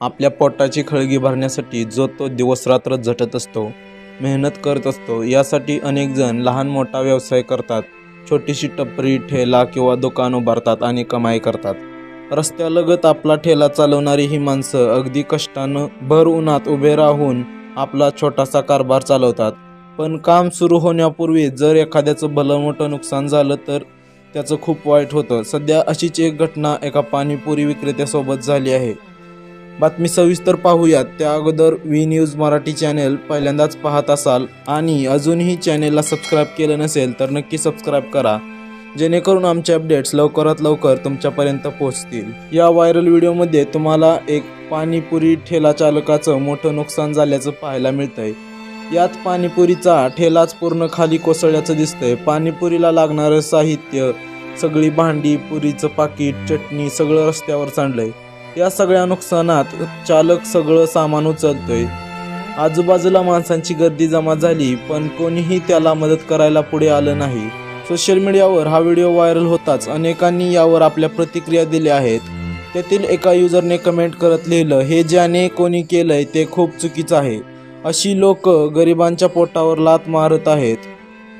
आपल्या पोटाची खळगी भरण्यासाठी जो तो दिवसरात्र झटत असतो मेहनत करत असतो यासाठी अनेक जण लहान मोठा व्यवसाय करतात छोटीशी टपरी ठेला किंवा दुकान उभारतात आणि कमाई करतात. रस्त्यालगत आपला ठेला चालवणारी ही माणसं अगदी कष्टानं भर उन्हात उभे राहून आपला छोटासा कारभार चालवतात. पण काम सुरू होण्यापूर्वी जर एखाद्याचं भलं मोठं नुकसान झालं तर त्याचं खूप वाईट होतं. सध्या अशीच एक घटना एका पाणीपुरी विक्रेत्यासोबत झाली आहे. बातमी सविस्तर पाहूयात. त्या अगोदर व्ही न्यूज मराठी चॅनेल पहिल्यांदाच पाहत असाल आणि अजूनही चॅनेलला सबस्क्राईब केलं नसेल तर नक्की सबस्क्राईब करा. जेणेकरून आमचे अपडेट्स लवकरात लवकर तुमच्यापर्यंत पोहोचतील. या व्हायरल व्हिडिओमध्ये तुम्हाला एक पाणीपुरी ठेला चालकाचं मोठं नुकसान झाल्याचं पाहायला मिळतंय. यात पाणीपुरीचा ठेलाच पूर्ण खाली कोसळल्याचं दिसतंय. पाणीपुरीला लागणारं साहित्य सगळी भांडी पुरीचं पाकिट चटणी सगळं रस्त्यावर सांडलंय. या सगळ्या नुकसानात चालक सगळं सामान उचलतोय. आजूबाजूला माणसांची गर्दी जमा झाली पण कोणीही त्याला मदत करायला पुढे आलं नाही. सोशल मीडियावर हा व्हिडिओ व्हायरल होताच अनेकांनी यावर आपल्या प्रतिक्रिया दिल्या आहेत. त्यातील एका युजरने कमेंट करत लिहिलं हे ज्याने कोणी केलंय ते खूप चुकीचं आहे. अशी लोक गरिबांच्या पोटावर लात मारत आहेत.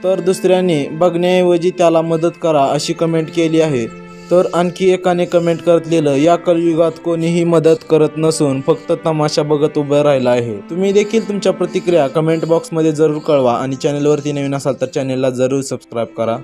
तर दुसऱ्याने बघण्याऐवजी त्याला मदत करा अशी कमेंट केली आहे. तर आणखी एकाने कमेंट करत लिहिलं या कलयुगात कोणीही मदत करत नसून फक्त तमाशा बघत उभं राहिला आहे. तुम्ही देखील तुमच्या प्रतिक्रिया कमेंट बॉक्समध्ये जरूर कळवा आणि चॅनलवरती नवीन असाल तर चॅनेलला जरूर सबस्क्राईब करा.